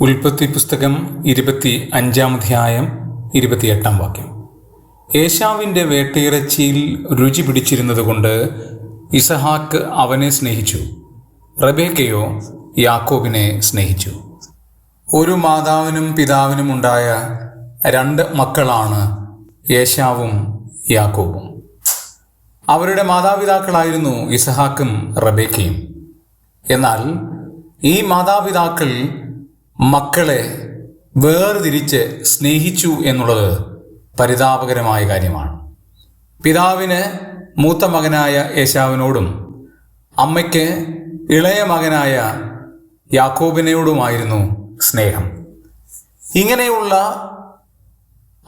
ഉൽപ്പത്തി പുസ്തകം ഇരുപത്തി അഞ്ചാം അധ്യായം ഇരുപത്തിയെട്ടാം വാക്യം. ഏശാവിന്റെ വേട്ടയിറച്ചിയിൽ രുചി പിടിച്ചിരുന്നതുകൊണ്ട് ഇസഹാക്ക് അവനെ സ്നേഹിച്ചു. റബേക്കയോ യാക്കോബിനെ സ്നേഹിച്ചു. ഒരു മാതാവിനും പിതാവിനും ഉണ്ടായ രണ്ട് മക്കളാണ് യേശാവും യാക്കോബും. അവരുടെ മാതാപിതാക്കളായിരുന്നു ഇസഹാക്കും റബേക്കയും. എന്നാൽ ഈ മാതാപിതാക്കൾ മക്കളെ വേർതിരിച്ച് സ്നേഹിച്ചു എന്നുള്ളത് പരിതാപകരമായ കാര്യമാണ്. പിതാവിന് മൂത്ത മകനായ യേശാവിനോടും അമ്മയ്ക്ക് ഇളയ മകനായ യാക്കോബിനോടുമായിരുന്നു സ്നേഹം. ഇങ്ങനെയുള്ള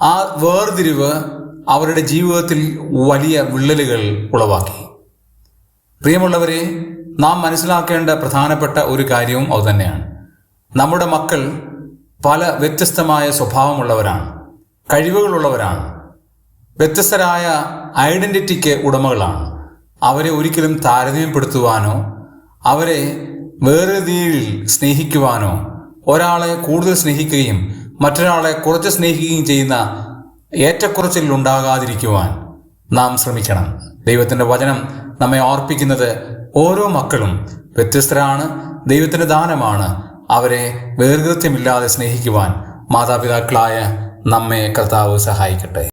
ആ വേർതിരിവ് അവരുടെ ജീവിതത്തിൽ വലിയ വിള്ളലുകൾ ഉളവാക്കി. പ്രിയമുള്ളവരെ നാം മനസ്സിലാക്കേണ്ട പ്രധാനപ്പെട്ട ഒരു കാര്യവും അതുതന്നെയാണ് നമ്മുടെ മക്കൾ പല വ്യത്യസ്തമായ സ്വഭാവമുള്ളവരാണ് കഴിവുകളുള്ളവരാണ് വ്യത്യസ്തരായ ഐഡന്റിറ്റിക്ക് ഉടമകളാണ്. അവരെ ഒരിക്കലും താരതമ്യപ്പെടുത്തുവാനോ അവരെ വേറെ രീതിയിൽ സ്നേഹിക്കുവാനോ ഒരാളെ കൂടുതൽ സ്നേഹിക്കുകയും മറ്റൊരാളെ കുറച്ച് സ്നേഹിക്കുകയും ചെയ്യുന്ന ഏറ്റക്കുറച്ചിൽ ഉണ്ടാകാതിരിക്കുവാൻ നാം ശ്രമിക്കണം. ദൈവത്തിന്റെ വചനം നമ്മെ ഓർപ്പിക്കുന്നത് ഓരോ മക്കളും വ്യത്യസ്തരാണ് ദൈവത്തിന്റെ ദാനമാണ് അവരെ വേർകൃത്യമില്ലാതെ സ്നേഹിക്കുവാൻ മാതാപിതാക്കളായ നമ്മെ കർത്താവ് സഹായിക്കട്ടെ.